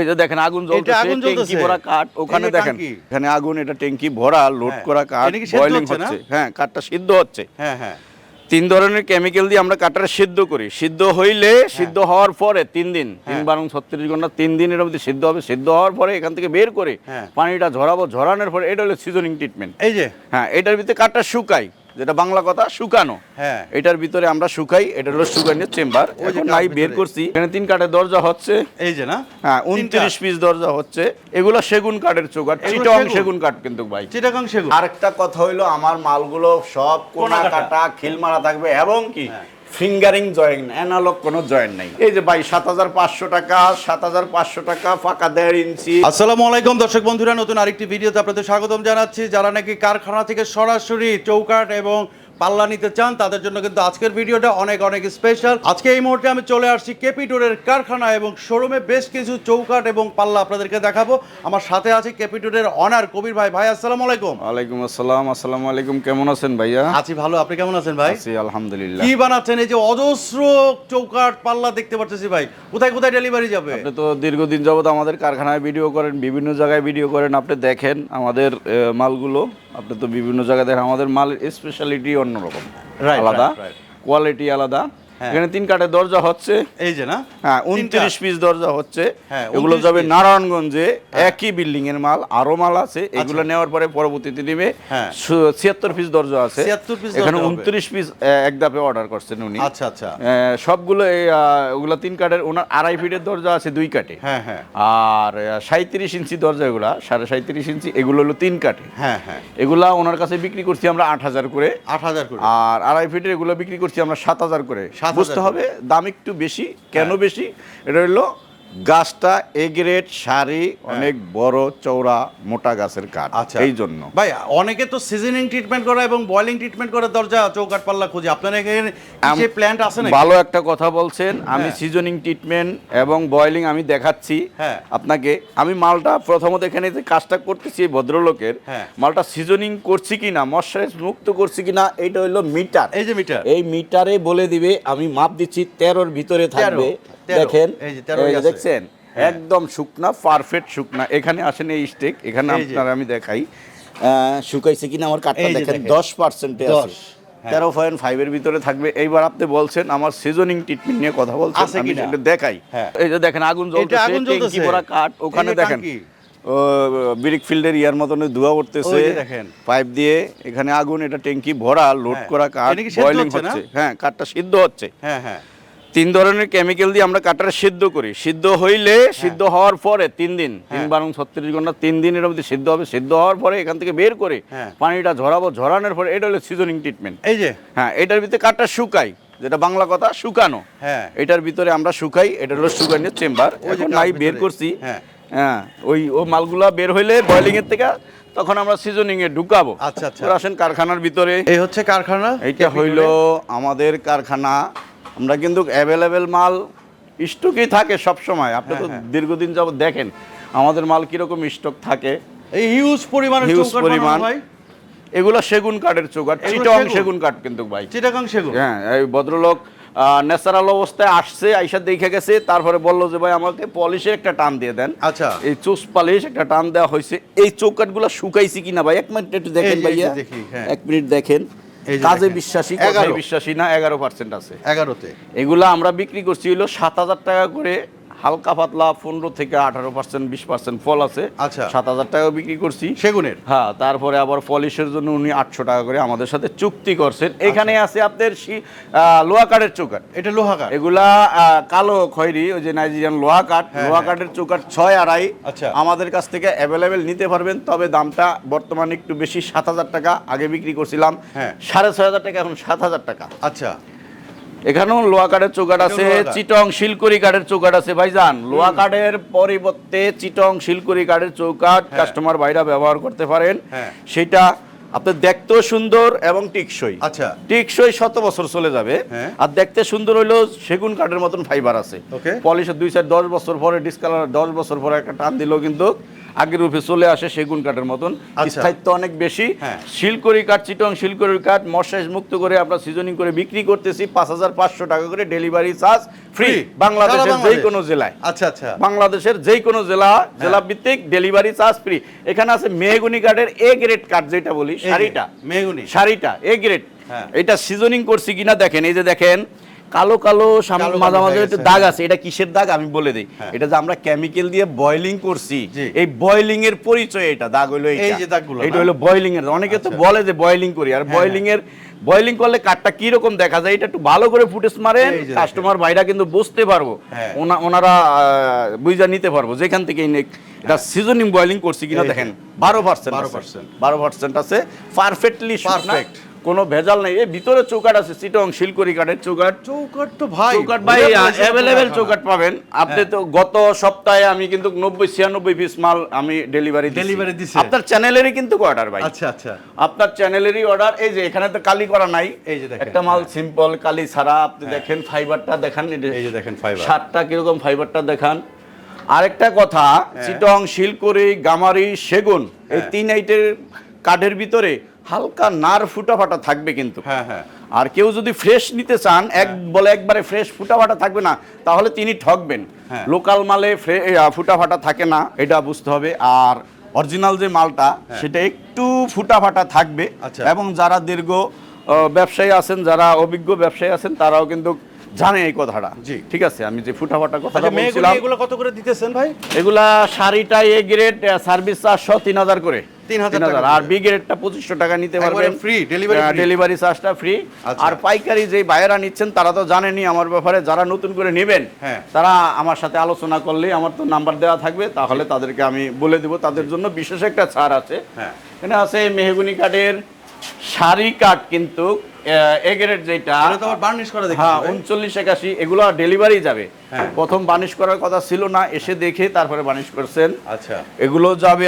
এই যে দেখেন আগুন জ্বলতেছে আগুন ট্যাঙ্কি ভরা কাঠ ওখানে দেখেন এখানে আগুন এটা ট্যাঙ্কি ভরা লোড হ্যাঁ। করা কাঠ বয়লিং হচ্ছে হ্যাঁ কাঠটা সিদ্ধ হচ্ছে। হ্যাঁ হ্যাঁ। তিন ধরনের কেমিক্যাল দিয়ে আমরা কাঠটা সিদ্ধ করি। সিদ্ধ হইলে সিদ্ধ হওয়ার পরে তিন দিন তিন হ্যাঁ। বারং ছত্রিশ ঘণ্টা তিন দিনের মধ্যে সিদ্ধ হবে। সিদ্ধ হওয়ার পরে এখান থেকে বের করে হ্যাঁ। পানিটা ঝরাবো। ঝরানোর পরে এটা হলো সিজনিং ট্রিটমেন্ট এই যে। হ্যাঁ এটার ভিতরে কাঠটা শুকাই যেটা বাংলা কথা শুকানো। হ্যাঁ। এটার ভিতরে আমরা শুকাই এটা হলো শুকানোর চেম্বার। ওই যে এখন নাই বের করছি। এখানে তিন কাঠের দরজা হচ্ছে। এই যে না? হ্যাঁ। উনত্রিশ পিস দরজা হচ্ছে। এগুলো সেগুন কাঠের এগুলো চিটং সেগুন? সেগুন কাঠ কিন্তু ভাই। চিটাগাং সেগুন। আরেকটা কথা হইল আমার মালগুলো সব কোনা। কাটা খিল মারা থাকবে এবং কি? হ্যাঁ। ফিঙ্গারিং জয়েন্ট অ্যানালগ কোনো জয়েন্ট নাই। এই যে ভাই, সাত হাজার পাঁচশো টাকা, সাত হাজার পাঁচশো টাকা, ফাঁকা দেড় ইঞ্চি। আসসালামু আলাইকুম, দর্শক বন্ধুরা, নতুন আরেকটি ভিডিওতে আপনাদের স্বাগতম জানাচ্ছি। যারা নাকি কারখানা থেকে সরাসরি চৌকাট এবং পাল্লা নিতে চান তাদের জন্য কিন্তু আজকের ভিডিওটা অনেক অনেক স্পেশাল আজকে এই মুহূর্তে আমি চলে আসছি ক্যাপিটোরের কারখানা এবং শোরুমে বেশ কিছু চৌকাঠ এবং পাল্লা আপনাদেরকে দেখাবো। আমার সাথে আছে ক্যাপিটোরের অনার কবির ভাই। ভাই আসসালামু আলাইকুম। ওয়ালাইকুম আসসালাম আসসালামু আলাইকুম। কেমন আছেন ভাইয়া? আছি ভালো। আপনি কেমন আছেন ভাই? আছি আলহামদুলিল্লাহ। কি বানাচ্ছেন? এই যে অজস্র চৌকাঠ পাল্লা দেখতে পাচ্ছি ভাই। কোথায় কোথায় ডেলিভারি যাবে? আপনি তো দীর্ঘদিন যাবত আমাদের কারখানায় ভিডিও করেন বিভিন্ন জায়গায় ভিডিও করেন। আপনি দেখেন আমাদের মালগুলো। আপনি তো বিভিন্ন জায়গায় দেখেন আমাদের মাল স্পেশালিটি অন্যরকম আলাদা. কোয়ালিটি আলাদা। এখানে তিন কাঠের দরজা হচ্ছে। এই যে না? হ্যাঁ উনত্রিশ পিস দরজা হচ্ছে। হ্যাঁ, এগুলো যাবে নারায়ণগঞ্জে একই বিল্ডিং এর মাল আরও মাল আছে। এগুলো নেওয়ার পরে পরবর্তীতে নিবে হ্যাঁ। ছিয়াত্তর পিস দরজা আছে। এখানে উনত্রিশ পিস এক ধাপে অর্ডার করছেন উনি। আচ্ছা আচ্ছা। সবগুলো ওগুলা তিন কাঠের ওনার আড়াই ফিটের দরজা আছে দুই কাঠে। হ্যাঁ হ্যাঁ। আর সাঁত্রিশ ইঞ্চি দরজা এগুলা সাড়ে সাঁত্রিশ ইঞ্চি এগুলো হলো তিন কাঠে। হ্যাঁ হ্যাঁ। এগুলা ওনার কাছে বিক্রি করছি আমরা আট হাজার করে। আট হাজার করে। আর আড়াই ফিটের এগুলো বিক্রি করছি আমরা সাত হাজার করে। 7,000 বুঝতে হবে দাম একটু বেশি কেন বেশি? এটা হলো গাছটা এ গ্রেড সারি অনেক বড় চওড়া মোটা গাছের কাঠ। আচ্ছা। এই জন্য। ভাই অনেকে তো সিজনিং ট্রিটমেন্ট করা এবং বয়লিং ট্রিটমেন্ট করে দরজা চৌকাট পাল্লা খুঁজে। আপনার এখানে প্ল্যান্ট আছে না ভালো একটা কথা বলছেন। আমি হ্যাঁ। সিজনিং ট্রিটমেন্ট এবং বয়লিং আমি দেখাচ্ছি। হ্যাঁ। আপনাকে আমি মালটা প্রথমত এখানে যে কাজটা করতেছি এই ভদ্রলোকের হ্যাঁ। মালটা সিজনিং করছি কিনা মশাইজ মুক্ত করছি কিনা এইটা হলো মিটার। এই যে মিটার। এই মিটারে বলে দিবে আমি মাপ দিচ্ছি তেরোর ভিতরে থাকবে। 13 দেখেন এই যে 13 এই যে আছে। দেখছেন একদম শুকনা পারফেক্ট শুকনা এখানে আসেন এই স্টেক এখানে আপনার আমি দেখাই শুকাইছে কিনা আমার কাঠটা দেখেন। দশ পার্সেন্টে আছে 10 হ্যাঁ। তেরো পয়েন্ট ফাইভের ভিতরে থাকবে এইবার আপনি বলছেন আমার সিজনিং ট্রিটমেন্ট নিয়ে কথা বলছেন আমি? সেটা দেখাই হ্যাঁ। এই যে দেখেন আগুন জ্বলতেছে। ভরা কাঠ ওখানে দেখেন ব্রিক ফিল্ডের ইয়ার মতন ধোয়া উঠতেছে দেখেন। পাইপ দিয়ে এখানে আগুন এটা ট্যাঙ্কি ভরা লোড হ্যাঁ। করা কাঠ বয়লিং হচ্ছে হচ্ছে হ্যাঁ কাঠটা সিদ্ধ হচ্ছে হ্যাঁ হ্যাঁ তিন ধরনের কেমিক্যাল দিয়ে আমরা কাঠটা সিদ্ধ করি। সিদ্ধ হইলে সিদ্ধ হওয়ার পরে তিন দিন তিন হ্যাঁ। বারং ছত্রিশ ঘণ্টা তিন দিনের মধ্যে সিদ্ধ হবে। সিদ্ধ হওয়ার পরে এখান থেকে বের করে হ্যাঁ। পানিটা ঝরাবো। ঝরানোর পরে এটা হলো সিজনিং ট্রিটমেন্ট এই যে? হ্যাঁ এটার ভিতরে কাঠটা শুকাই যেটা বাংলা কথা শুকানো। হ্যাঁ। এটার ভিতরে আমরা শুকাই এটা হলো শুকানোর চেম্বার নাই বের করছি। হ্যাঁ। হ্যাঁ ওই ও মালগুলা বের হইলে বয়লিং এর থেকে তখন আমরা সিজনিং এ ঢুকাবো। আচ্ছা, আচ্ছা। আসেন কারখানার ভিতরে। এই হচ্ছে কারখানা। এইটা হইল আমাদের কারখানা আমরা কিন্তু অ্যাভেলেবেল মাল স্টকই থাকে সব সময় আপনি তো হ্যাঁ, হ্যাঁ। দীর্ঘদিন যাবত দেখেন আমাদের মাল কীরকম স্টক থাকে। এই হিউজ পরিমাণে হিউজ পরিমাণ। ভাই। এগুলো সেগুন কাঠের চৌকাঠ চিটং সেগুন? কাঠ কিন্তু ভাই। চিটাগাং সেগুন। হ্যাঁ এই ভদ্রলোক ন্যাচারাল অবস্থায় আসছে আইসা দেখে গেছে তারপরে বলল যে ভাই আমাকে পলিশের একটা টান দিয়ে দেন। আচ্ছা। এই চুস পলিশ একটা টান দেওয়া হয়েছে। এই চৌকাটগুলো শুকাইছি কিনা ভাই? এক মিনিট একটু দেখেন ভাইয়া। হ্যাঁ। এক মিনিট দেখেন। কাজে বিশ্বাসী এগারো বিশ্বাসী না এগারো পার্সেন্ট আছে। এগারোতে। এগুলা আমরা বিক্রি করছি হলো সাত হাজার টাকা করে হালকা পাতলা পনেরো থেকে আঠারো পার্সেন্ট বিশ পার্সেন্ট ফল আছে। আচ্ছা। সাত হাজার টাকা বিক্রি করছি। সেগুনের? হ্যাঁ তারপরে আবার পলিশের জন্য উনি আটশো টাকা করে আমাদের সাথে চুক্তি করছেন। এখানে আছে আপনার লোহা কাঠের চৌকাট এটা লোহা কাঠ? এগুলা কালো খয়েরি ওই যে নাইজেরিয়ান লোহা কাঠ। হ্যাঁ, লোহা হ্যাঁ। কাঠের চৌকাট ছয় আড়াই। আচ্ছা। আমাদের কাছ থেকে অ্যাভেলেবেল নিতে পারবেন তবে দামটা বর্তমানে একটু বেশি সাত হাজার টাকা আগে বিক্রি করছিলাম। হ্যাঁ। সাড়ে ছয় হাজার টাকা এখন সাত হাজার টাকা। আচ্ছা। এখানেও লোহা কাঠের চৌকাট আছে চিটং শিলকুড়ি কাঠের চৌকাট আছে ভাইজান। লোহা কাঠের পরিবর্তে চিটং শিলকুড়ি কাঠের চৌকাট কাস্টমার ভাইরা ব্যবহার করতে পারেন। হ্যাঁ। সেটা আপনার দেখতেও সুন্দর এবং টিকসই। আচ্ছা। টিকসই শত বছর চলে যাবে। হ্যাঁ। আর দেখতে সুন্দর হইলেও সেগুন কাঠের মতন ফাইবার আছে। পলিশের দুই সাইড দশ বছর পরে ডিসকালার দশ বছর পরে একটা টান দিলেও কিন্তু আগের রূপে চলে আসে সেগুন কাঠের মতন। আচ্ছা। স্থায়িত্ব অনেক বেশি। হ্যাঁ। শিলকড়ি কাঠ চিটং শিলকড়ি কাঠ মশাইজ মুক্ত করে আমরা সিজনিং করে বিক্রি করতেছি পাঁচ হাজার পাঁচশো টাকা করে ডেলিভারি চার্জ ফ্রি বাংলাদেশের যে কোনো জেলায়। আচ্ছা আচ্ছা। বাংলাদেশের যে কোনো জেলা। জেলা ভিত্তিক ডেলিভারি চার্জ ফ্রি এখানে আছে মেহগুনি কাঠের এ গ্রেড কাঠ যেটা বলি শাড়িটা। মেহগনি। শাড়িটা এ গ্রেড হ্যাঁ। এটা সিজনিং করছি কিনা দেখেন এই যে দেখেন কালো কালো মাঝামাঝি একটু দাগ আছে এটা কিসের দাগ আমি বলে দিই হ্যাঁ। এটা যে আমরা কেমিক্যাল দিয়ে বয়লিং করছি এই বয়লিং এর পরিচয় এটা দাগ হলো এই যে দাগগুলো, এটা? হলো বয়লিং এর অনেকে তো আচ্ছা। বলে যে বয়লিং করি আর হ্যাঁ, বয়লিং এর বয়লিং করলে কাঠটা কি রকম দেখা যায় এটা একটু ভালো করে ফুটেজ মারেন। কাস্টমার ভাইরা কিন্তু বুঝতে পারব হ্যাঁ। ওনারা বুঝা নিতে পারব যেখান থেকে এটা সিজনিং বয়লিং করছি কিনা দেখেন বারো পার্সেন্ট 12% বারো পার্সেন্ট আছে পারফেক্টলি Perfect। কোনো ভেজাল নেই। এই ভিতরে চৌকাট আছে চিটং শিলকড়ি কাঠের চৌকাট চৌকাট তো ভাই চৌকাট ভাই অ্যাভেলেবেল চৌকাট পাবেন। আপনি তো গত সপ্তাহে আমি কিন্তু নব্বই ছিয়ানব্বই পিস মাল আমি ডেলিভারি ডেলিভারি দিছে? আপনার চ্যানেলেরই কিন্তু অর্ডার ভাই। আচ্ছা আচ্ছা। আপনার চ্যানেলেরই অর্ডার এই যে এখানে তো কালি করা নাই। এই যে দেখেন, একটা মাল হ্যাঁ। সিম্পল কালি ছাড়া। আপনি দেখেন ফাইবারটা দেখান এই যে দেখেন ফাইবার সাতটা কীরকম ফাইবারটা দেখান। আরেকটা কথা চিটং শিলকড়ি গামারি সেগুন এই হ্যাঁ। তিন আইটের কাঠের ভিতরে হালকা নার ফুটা ফাটা থাকবে কিন্তু হ্যাঁ হ্যাঁ আর কেউ যদি ফ্রেশ নিতে চান এক বলে একবারে ফ্রেশ ফুটা ফাটা থাকবে না তাহলে তিনি ঠকবেন হ্যাঁ। লোকাল মালে ফুটা ফাটা থাকে না এটা বুঝতে হবে আর অরিজিনাল যে মালটা সেটা একটু ফুটা ফাটা থাকবে হ্যাঁ। আচ্ছা। এবং যারা দীর্ঘ ব্যবসায়ী আছেন যারা অভিজ্ঞ ব্যবসায়ী আছেন তারাও কিন্তু জানে এই কথাটা। জি। ঠিক আছে আমি যে ফুটাফাটা কথা আচ্ছা মেয়েগুলো বলছিলাম এগুলো কত করে দিতেছেন ভাই? এগুলা শাড়িটা এ গ্রেড সার্ভিস চারশো তিন হাজার করে। 3000 টাকা আর। বি গ্রেডটা পঁচিশশো টাকা নিতে পারবেন। delivery free? ডেলিভারি চার্জটা ফ্রি। আর পাইকারি যে বাইরা নিচ্ছেন তারা তো জানেনই আমার ব্যাপারে। যারা নতুন করে নেবেন হ্যাঁ। তারা আমার সাথে আলোচনা করলে আমার তো নাম্বার দেওয়া থাকবে। তাহলে তাদেরকে আমি বলে দেবো। তাদের জন্য বিশেষ একটা ছাড় আছে। হ্যাঁ। এখানে আছে মেহগুনি কাঠের শাড়ি কাঠ কিন্তু এ গ্রেড যেটা বার্নিশ করা হ্যাঁ উনচল্লিশ একাশি এগুলো ডেলিভারি যাবে। হ্যাঁ। প্রথম করার কথা ছিল না এসে দেখে তারপরে করছেন। আচ্ছা। এগুলো যাবে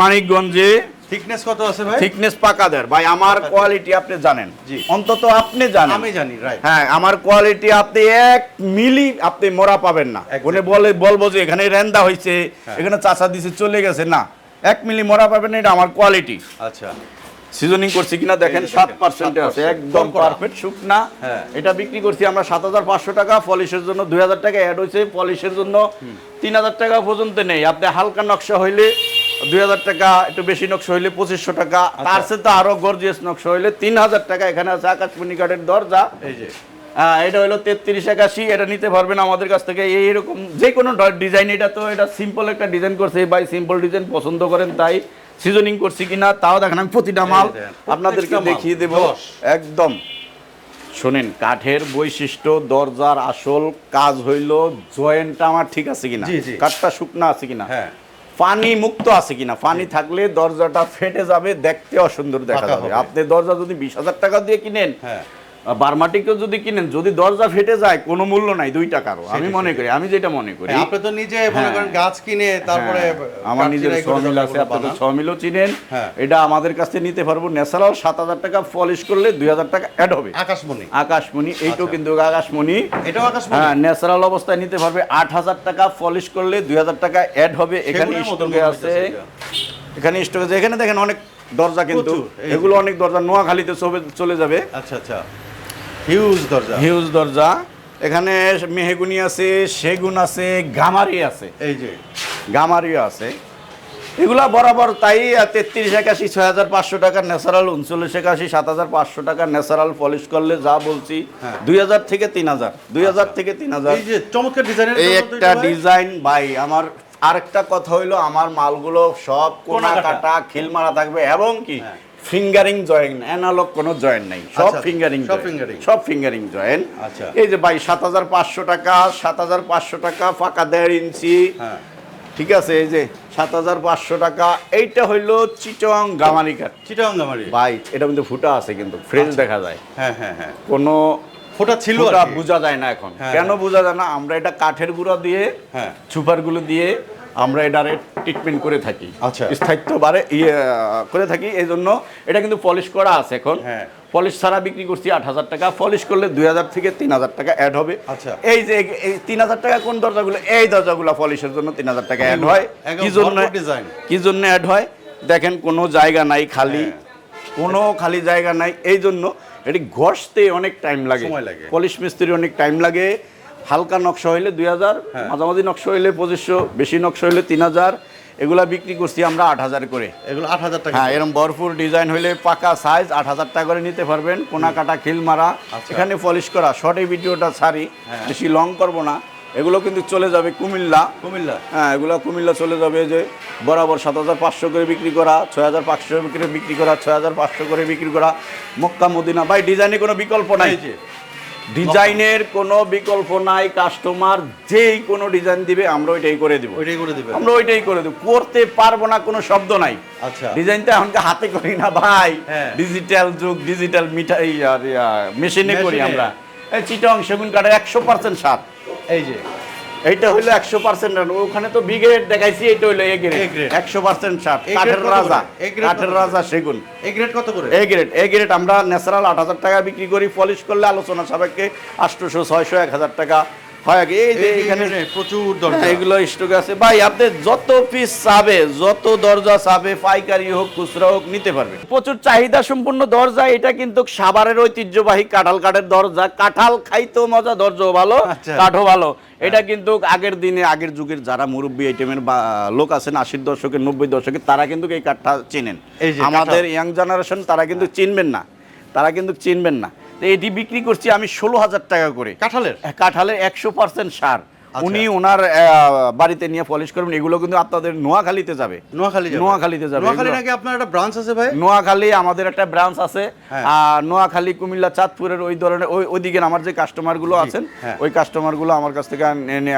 মানিকগঞ্জে। থিকনেস কত আছে ভাই? থিকনেস পাকাদের ভাই আমার কোয়ালিটি আপনি জানেন। জি। অন্তত আপনি জানেন। আমি জানি রাইট হ্যাঁ আমার কোয়ালিটি আপনি এক মিলি আপনি মরা পাবেন না. বলে বলব যে এখানে রেন্দা হয়েছে হ্যাঁ। এখানে চাচা দিছে চলে গেছে। না এক মিলি মরা পাবেন না এটা আমার কোয়ালিটি আচ্ছা। সিজনিং করছি কিনা দেখেন সাত পার্সেন্টে আছে একদম পারফেক্ট শুকনা। হ্যাঁ। এটা বিক্রি করছি আমরা সাত হাজার পাঁচশো টাকা পলিশের জন্য দুই হাজার টাকা অ্যাড হয়েছে পলিশের জন্য তিন হাজার টাকা পর্যন্ত নেই। আপনি হালকা নকশা হইলে দুই হাজার টাকা একটু বেশি নকশা হইলে পঁচিশশো টাকা। আচ্ছা। তার সাথে আরও গর্জিয়াস নকশা হইলে তিন হাজার টাকা এখানে আছে আকাশমণি কাঠের দরজা। এই যে। আহ, এটা হলো তেত্রিশ একাশি এটা নিতে পারবেন আমাদের কাছ থেকে। এইরকম যে কোনো ডিজাইন এটা তো এটা সিম্পল একটা ডিজাইন করছে ভাই সিম্পল ডিজাইন পছন্দ করেন তাই। সিজনিং করছি কিনা তাও দেখেন আমি প্রতিটা মাল আপনাদেরকে দেখিয়ে দেব। একদম। শোনেন কাঠের বৈশিষ্ট্য দরজার আসল কাজ হইল জয়েন্টটা আমার ঠিক আছে কিনা। কাঠটা শুকনা আছে কিনা। হ্যাঁ। পানি মুক্ত আছে কিনা। পানি থাকলে দরজাটা ফেটে যাবে দেখতে অসুন্দর দেখা যাবে। আপনি দরজা যদি বিশ হাজার টাকা দিয়ে কিনেন হ্যাঁ। বার্মাটিকও যদি কিনেন যদি দরজা ফেটে যায় কোনো মূল্য নাই দুই টাকারও। আমি মনে করি আমি যেটা মনে করি। আপনি তো নিজে মনে হ্যাঁ। করেন গাছ কিনে তারপরে হ্যাঁ, আমার নিজের ছমিল আছে আপনি তো। ছমিলও চিনেন। হ্যাঁ। এটা আমাদের কাছ নিতে পারব। ন্যাচারাল সাত হাজার টাকা পলিশ করলে দুই হাজার টাকা অ্যাড হবে। আকাশমণি। আকাশমণি এইটাও আচ্ছা। কিন্তু আকাশমণি। এটাও আকাশমণি? হ্যাঁ ন্যাচারাল অবস্থায় নিতে পারবে। আট হাজার টাকা পলিশ করলে দুই হাজার টাকা অ্যাড হবে। এখানে স্টকে আছে। এখানে স্টকে আছে। এখানে দেখেন অনেক দরজা কিন্তু। এগুলো অনেক দরজা নোয়াখালীতে চলে যাবে। আচ্ছা আচ্ছা। হিউজ দরজা। হিউজ দরজা। এখানে মেহগুনি আছে সেগুন আছে গামারি আছে। এই যে। গামারিও আছে। এগুলা বরাবর তাই তেত্রিশ একাশি ছয় হাজার পাঁচশো টাকা ন্যাচারাল উনচল্লিশ একাশি সাত হাজার পাঁচশো টাকা ন্যাচারাল পলিশ করলে যা বলছি হ্যাঁ। দুই হাজার থেকে তিন হাজার দুই হাজার থেকে তিন হাজার। এই যে চমৎকার ডিজাইনের এই একটা ডিজাইন ভাই। আমার আরেকটা কথা হইল আমার মালগুলো সব কোনা। কাটা খিল মারা থাকবে এবং কি? হ্যাঁ। ফিঙ্গারিং জয়েন্ট অ্যানালগ কোনো জয়েন্ট নাই। সব আচ্ছা, ফিঙ্গারিং সব fingering। সব ফিঙ্গারিং জয়েন্ট আচ্ছা। এই যে ভাই সাত হাজার পাঁচশো টাকা সাত হাজার পাঁচশো টাকা ফাঁকা দেড় ইঞ্চি। হ্যাঁ। ঠিক আছে এই যে সাত হাজার পাঁচশো টাকা এইটা হইল চিটং গামারি কাঠ চিটং চিটাঙ্গামারি ভাই এটা কিন্তু ফুটা আছে কিন্তু ফ্রেশ দেখা যায়। হ্যাঁ হ্যাঁ হ্যাঁ। কোনো ফোটা ছিল বোঝা যায় না এখন। হ্যাঁ, কেন হ্যাঁ। বোঝা যায় না? আমরা এটা কাঠের গুঁড়া দিয়ে হ্যাঁ। সুপারগুলো দিয়ে আমরা এটারে ট্রিটমেন্ট করে থাকি আচ্ছা। স্থায়িত্ব বাড়ে ইয়ে করে থাকি এই জন্য এটা কিন্তু পলিশ করা আছে এখন হ্যাঁ। পলিশ ছাড়া বিক্রি করছি আট হাজার টাকা পলিশ করলে দুই হাজার থেকে তিন হাজার টাকা অ্যাড হবে আচ্ছা। এই যে এই তিন হাজার টাকা কোন দরজাগুলো এই দরজাগুলো পলিশের জন্য তিন হাজার টাকা অ্যাড হয় কি জন্য। কি জন্য অ্যাড হয় দেখেন কোনো জায়গা নাই খালি হ্যাঁ। কোনো খালি জায়গা নাই এই জন্য এটি ঘষতে অনেক টাইম লাগে। পলিশ মিস্ত্রি অনেক টাইম লাগে হালকা নকশা হইলে দুই হাজার হ্যাঁ। মাঝামাঝি নকশা হইলে পঁচিশশো বেশি নকশা হইলে তিন হাজার এগুলা বিক্রি করছি আমরা আট হাজার করে। এগুলো আট হাজার টাকা হ্যাঁ এরকম ভরপুর ডিজাইন হইলে পাকা সাইজ আট হাজার টাকা করে নিতে পারবেন কোনা কাটা খিল মারা। আচ্ছা। এখানে পলিশ করা শর্ট এই ভিডিওটা ছাড়ি হ্যাঁ। বেশি লং করব না। এগুলো কিন্তু চলে যাবে কুমিল্লা। কুমিল্লা। হ্যাঁ এগুলো কুমিল্লা চলে যাবে যে বরাবর সাত হাজার পাঁচশো করে বিক্রি করা ছয় হাজার পাঁচশো করে বিক্রি করা ছয় হাজার পাঁচশো করে বিক্রি করা মক্কা মদিনা। ভাই ডিজাইনে কোনো বিকল্প নাই? ডিজাইনের কোনো বিকল্প নাই কাস্টমার যেই কোনো ডিজাইন দিবে আমরা ওইটাই করে দিব। ওইটাই করে দিব আমরা ওইটাই করে দেবো। করতে পারব না কোনো শব্দ নাই। আচ্ছা। ডিজাইনটা এখনকে হাতে করি না ভাই। হ্যাঁ। ডিজিটাল যুগ ডিজিটাল মিঠাই আর মেশিনে করি আমরা। চিটং সেগুন কাঠের একশো পার্সেন্ট সার। এই যে। এইটা হইল একশো পার্সেন্ট ওখানে তো বি গ্রেড দেখাইছি এটা হইল এ গ্রেড একশো পার্সেন্ট সার। কাঠের রাজা। কাঠের রাজা সেগুন। এ গ্রেড কত করে? এ গ্রেড এ গ্রেড আমরা ন্যাচারাল আট হাজার টাকা বিক্রি করি পলিশ করলে আলোচনা সাপেক্ষে আটশোশো ছয়শো এক হাজার টাকা। হয় আগে এই যে এখানে প্রচুর দরজা। হ্যাঁ, এগুলো স্টক আছে। ভাই আপনি যত পিস চাবে যত দরজা চাবে পাইকারি হোক খুচরা হোক নিতে পারবে প্রচুর চাহিদা সম্পূর্ণ দরজা এটা কিন্তু সাভারের ঐতিহ্যবাহী কাঁঠাল কাঠের দরজা। কাঁঠাল খাইতেও মজা দরজাও ভালো আচ্ছা। কাঠও ভালো। এটা কিন্তু আগের দিনে আগের যুগের যারা মুরব্বী আইটেমের বা লোক আছেন আশির দশকের নব্বই দশকের তারা কিন্তু এই কাঠটা চেনেন। আমাদের ইয়াং জেনারেশন তারা কিন্তু চিনবেন না। তারা কিন্তু চিনবেন না। এটি বিক্রি করছি আমি ষোলো হাজার টাকা করে। কাঁঠালের? কাঁঠালের একশো পার্সেন্ট সার। আচ্ছা। উনি ওনার বাড়িতে নিয়ে পলিশ করবেন এগুলো কিন্তু আপনাদের নোয়াখালীতে যাবে। নোয়াখালী নোয়াখালীতে যাবে। নোয়াখালী নাকি আপনার একটা ব্রাঞ্চ আছে ভাই? নোয়াখালী আমাদের একটা ব্রাঞ্চ আছে। হ্যাঁ। আর নোয়াখালী কুমিল্লা চাঁদপুরের ওই ধরনের ওই ওইদিকে আমার যে কাস্টমারগুলো আছেন হ্যাঁ। ওই কাস্টমারগুলো আমার কাছ থেকে এনে,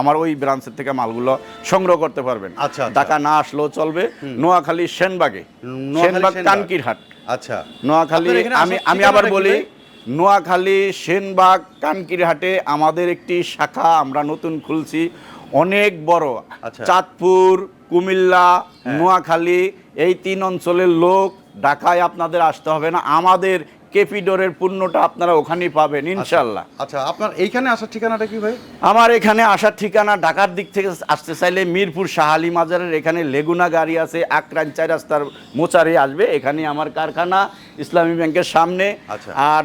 আমার ওই ব্রাঞ্চের থেকে মালগুলো সংগ্রহ করতে পারবেন। আচ্ছা, আচ্ছা। টাকা না আসলেও চলবে। নোয়াখালী সেনবাগে। সেনবাগ। কানকিরহাট আচ্ছা। নোয়াখালী আমি আমি আবার বলি? নোয়াখালী সেনবাগ কানকিরহাটে আমাদের একটি শাখা আমরা নতুন খুলছি। অনেক বড়। আচ্ছা। চাঁদপুর কুমিল্লা নোয়াখালী এই তিন অঞ্চলের লোক ঢাকায় আপনাদের আসতে হবে না। আমাদের কেপিডোরের পণ্যটা আপনারা ওখানেই পাবেন ইনশাল্লাহ। আচ্ছা আপনার এইখানে আসার ঠিকানাটা কি ভাই? আমার এখানে আসার ঠিকানা ঢাকার দিক থেকে আসতে চাইলে মিরপুর শাহালি মাজারের এখানে লেগুনা গাড়ি আছে আকরান চাই রাস্তার মোচারে আসবে এখানে আমার কারখানা ইসলামী ব্যাংকের সামনে। আচ্ছা। আর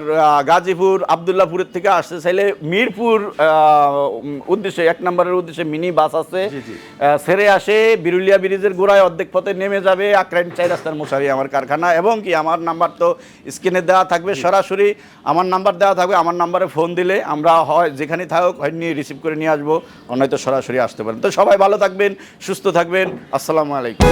গাজীপুর আবদুল্লাপুরের থেকে আসতে চাইলে মিরপুর উদ্দেশ্যে এক নম্বরের উদ্দেশ্যে মিনি বাস আছে। ছেড়ে আসে বিরুলিয়া ব্রিজের গোড়ায় অর্ধেক পথে নেমে যাবে আকরান চাই রাস্তার মোচারি আমার কারখানা। এবং কি আমার নাম্বার তো স্ক্রিনে দেওয়া থাকবে সরাসরি আমার নাম্বার দেওয়া থাকবে আমার নাম্বারে ফোন দিলে আমরা হয় যেখানে থাকুক হয় নিয়ে রিসিভ করে নিয়ে আসব নয়তো সরাসরি আসতে পারেন। তো সবাই ভালো থাকবেন সুস্থ থাকবেন আসসালামু আলাইকুম।